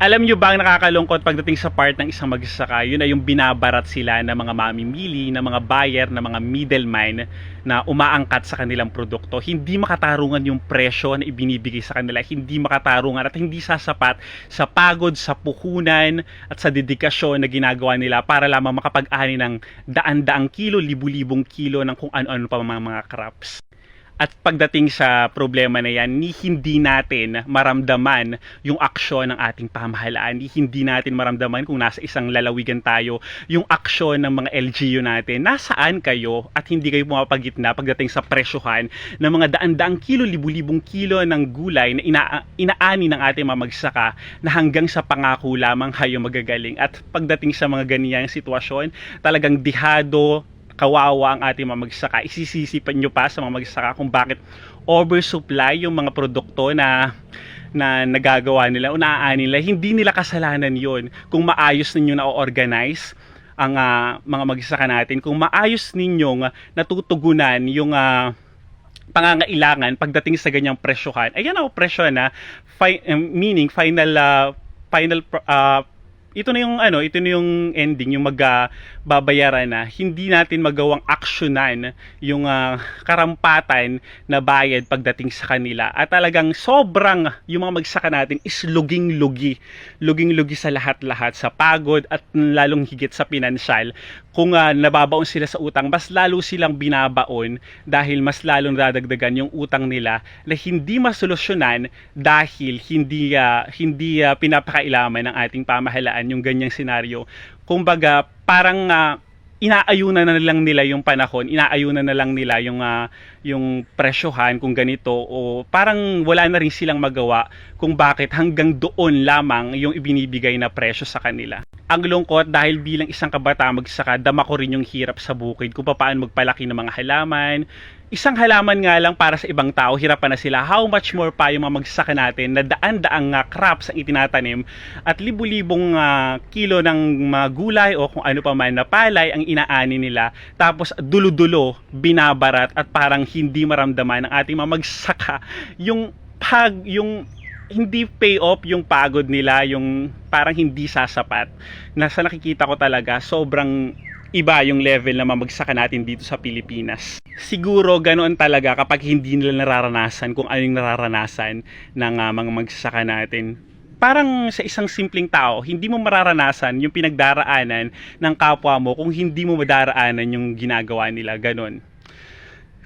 Alam nyo ba ang nakakalungkot pagdating sa part ng isang magsasaka, yun ay yung binabarat sila ng mga mamimili, ng mga buyer, ng mga middleman na umaangkat sa kanilang produkto. Hindi makatarungan yung presyo na ibinibigay sa kanila, hindi makatarungan at hindi sasapat sa pagod, sa puhunan at sa dedikasyon na ginagawa nila para lamang makapag-ani ng daan-daang kilo, libu-libong kilo ng kung ano-ano pa mga, mga crops. At pagdating sa problema na yan, ni hindi natin maramdaman yung aksyon ng ating pamahalaan. Ni hindi natin maramdaman kung nasa isang lalawigan tayo, yung aksyon ng mga LGU natin. Nasaan kayo at hindi kayo pumapagitna pagdating sa presyohan ng mga daan-daang kilo, libu-libong kilo ng gulay na ina inaani ng ating mamagsaka na hanggang sa pangako lamang kayo magagaling. At pagdating sa mga ganiyang sitwasyon, talagang dihado, kawawa ang ating mga magsaka. Isisisipan nyo pa sa mga magsaka kung bakit oversupply yung mga produkto na na nagagawa nila o nila. Hindi nila kasalanan yon kung maayos ninyo na organize ang ah, mga magsaka natin. Kung maayos ninyong natutugunan yung ah, pangangailangan pagdating sa ganyang presyohan. Ayan ang presyo na fi- meaning final uh, final uh, ito na yung ano, ito na yung ending, yung magbabayaran na hindi natin magawang aksyonan yung ah, karampatan na bayad pagdating sa kanila. At talagang sobrang yung mga magsaka natin is luging-lugi. Luging-lugi sa lahat-lahat, sa pagod at lalong higit sa pinansyal. Kung ah, nababaon sila sa utang, mas lalo silang binabaon dahil mas lalong dadagdagan yung utang nila na hindi masolusyonan dahil hindi ah, hindi ah, pinapakailaman ng ating pamahalaan yung ganyang senaryo. Kumbaga, parang ah, inaayunan na lang nila yung panahon, inaayunan na lang nila yung ah, yung presyohan kung ganito o parang wala na rin silang magawa kung bakit hanggang doon lamang yung ibinibigay na presyo sa kanila. Ang lungkot dahil bilang isang kabata magsaka, dama ko rin yung hirap sa bukid kung paano magpalaki ng mga halaman. Isang halaman nga lang para sa ibang tao, hirapan na sila. How much more pa yung mga magsaka natin na daan-daang ah, crops ang itinatanim at libu-libong ah, kilo ng mga gulay o kung ano pa man na palay ang inaani nila. Tapos dulo-dulo, binabarat at parang hindi maramdaman ng ating mga magsaka yung pag yung hindi pay off yung pagod nila, yung parang hindi sasapat. Nasa nakikita ko talaga, sobrang iba yung level na mamagsaka natin dito sa Pilipinas. Siguro ganoon talaga kapag hindi nila nararanasan kung ano yung nararanasan ng ah, mga magsasaka natin. Parang sa isang simpleng tao, hindi mo mararanasan yung pinagdaraanan ng kapwa mo kung hindi mo madaraanan yung ginagawa nila, ganon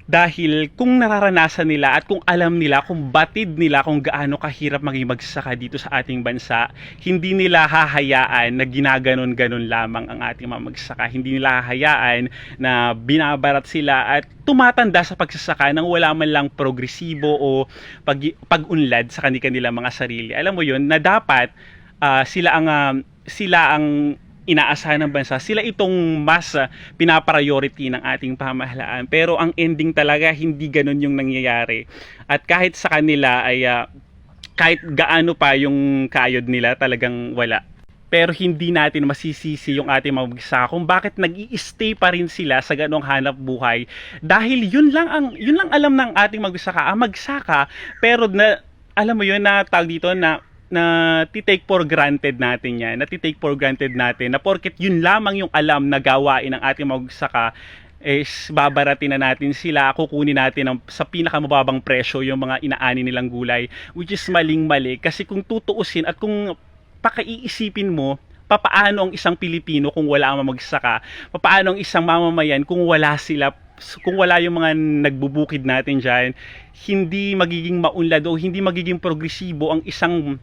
dahil kung nararanasan nila at kung alam nila, kung batid nila kung gaano kahirap maging magsasaka dito sa ating bansa, hindi nila hahayaan na ginaganon-ganon lamang ang ating mga magsasaka. Hindi nila hahayaan na binabarat sila at tumatanda sa pagsasaka nang wala man lang progresibo o pag, pag-unlad sa kanilang mga sarili. Alam mo yun, na dapat ah, sila ang ah, sila ang inaasahan ng bansa, sila itong mas uh, pinapriority ng ating pamahalaan. Pero ang ending talaga, hindi ganun yung nangyayari. At kahit sa kanila ay uh, kahit gaano pa yung kayod nila, talagang wala. Pero hindi natin masisisi yung ating mga kung bakit nag stay pa rin sila sa ganong hanap buhay. Dahil yun lang ang yun lang alam ng ating magsaka, ang magsaka, pero na alam mo yun na tawag dito na na titake for granted natin yan, na titake for granted natin na porket yun lamang yung alam na gawain ng ating magsaka is babaratin na natin sila, kukunin natin ang, sa pinakamababang presyo yung mga inaani nilang gulay, which is maling-mali. Kasi kung tutuusin at kung pakaiisipin mo, papaano ang isang Pilipino kung wala ang magsaka, papaano ang isang mamamayan kung wala sila kung wala yung mga nagbubukid natin dyan, hindi magiging maunlad o hindi magiging progresibo ang isang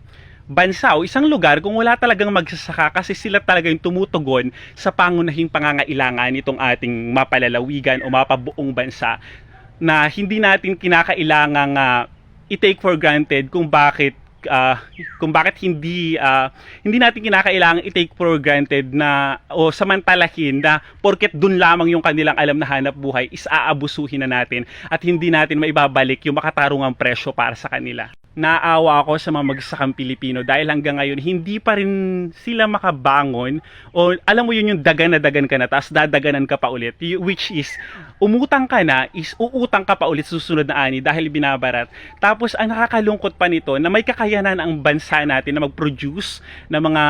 bansa o isang lugar kung wala talagang magsasaka kasi sila talaga yung tumutugon sa pangunahing pangangailangan nitong ating mapalalawigan o mapabuong bansa na hindi natin kinakailangang uh, i-take for granted kung bakit uh, kung bakit hindi uh, hindi natin kinakailangan i-take for granted na o samantalahin na porket dun lamang yung kanilang alam na hanap buhay is aabusuhin na natin at hindi natin maibabalik yung makatarungang presyo para sa kanila. Naawa ako sa mga magsasakang Pilipino dahil hanggang ngayon hindi pa rin sila makabangon o alam mo yun yung dagan na dagan ka na tapos dadaganan ka pa ulit which is umutang ka na is uutang ka pa ulit susunod na ani dahil binabarat. Tapos ang nakakalungkot pa nito na may kakayanan ang bansa natin na mag-produce ng mga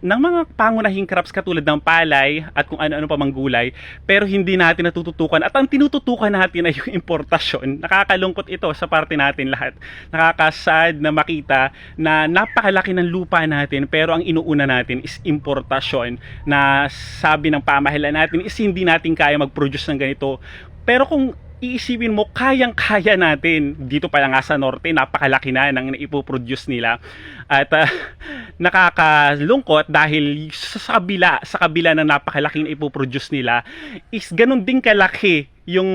ng mga pangunahing crops katulad ng palay at kung ano-ano pa mang gulay pero hindi natin natututukan. At ang tinututukan natin ay yung importasyon. Nakakalungkot ito sa parte natin lahat. Nakakasad na makita na napakalaki ng lupa natin pero ang inuuna natin is importasyon na sabi ng pamahalaan natin is hindi natin kaya mag-produce ng ganito. Pero kung iisipin mo, kayang-kaya natin. Dito pa lang nga sa norte, napakalaki na ng ipoproduce nila. At ah, nakakalungkot dahil sa kabila, sa kabila ng napakalaking ipoproduce nila, is ganun din kalaki yung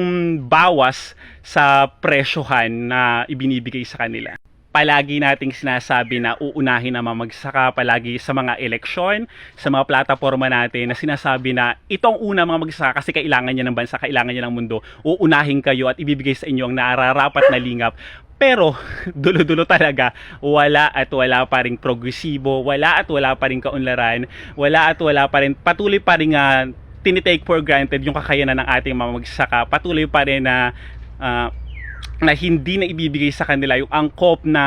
bawas sa presyohan na ibinibigay sa kanila palagi nating sinasabi na uunahin na mamagsaka palagi sa mga eleksyon, sa mga plataforma natin na sinasabi na itong una mga magsaka kasi kailangan niya ng bansa, kailangan niya ng mundo, uunahin kayo at ibibigay sa inyo ang nararapat na lingap. Pero, dulo-dulo talaga, wala at wala pa rin progresibo, wala at wala pa rin kaunlaran, wala at wala pa rin, patuloy pa rin nga tinitake for granted yung kakayanan ng ating mga magsaka, patuloy pa rin na ah, na hindi na ibibigay sa kanila yung angkop na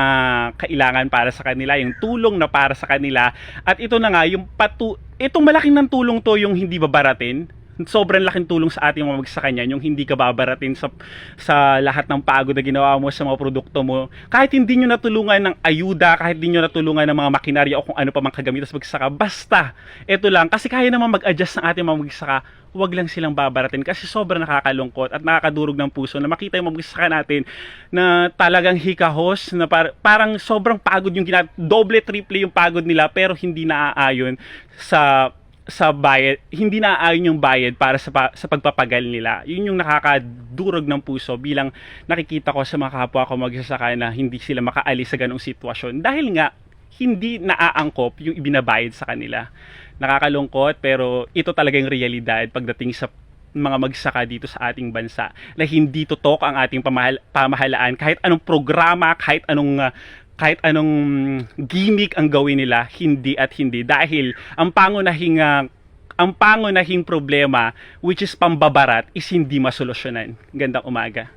kailangan para sa kanila, yung tulong na para sa kanila. At ito na nga, yung patu itong malaking ng tulong to yung hindi babaratin. Sobrang laking tulong sa ating mga magsaka niyan, yung hindi ka babaratin sa, sa lahat ng pagod na ginawa mo sa mga produkto mo. Kahit hindi nyo natulungan ng ayuda, kahit hindi nyo natulungan ng mga makinarya o kung ano pa mang kagamitan sa magsaka, basta, ito lang, kasi kaya naman mag-adjust ng ating mga magsaka, wag lang silang babaratin kasi sobrang nakakalungkot at nakakadurog ng puso na makita yung mga magsaka natin na talagang hikahos na par- parang sobrang pagod yung ginagawa doble triple yung pagod nila pero hindi naaayon sa sa bayad hindi naaayon yung bayad para sa sa pagpapagal nila. Yun yung nakakadurog ng puso bilang nakikita ko sa mga kapwa ko magsasaka na hindi sila makaalis sa ganong sitwasyon. Dahil nga hindi naaangkop yung ibinabayad sa kanila. Nakakalungkot pero ito talaga yung realidad pagdating sa mga magsaka dito sa ating bansa na hindi tutok ang ating pamahal- pamahalaan kahit anong programa kahit anong uh, kahit anong gimmick ang gawin nila hindi at hindi dahil ang pangunahing uh, ang pangunahing problema which is pambabarat is hindi masolusyonan. Gandang umaga.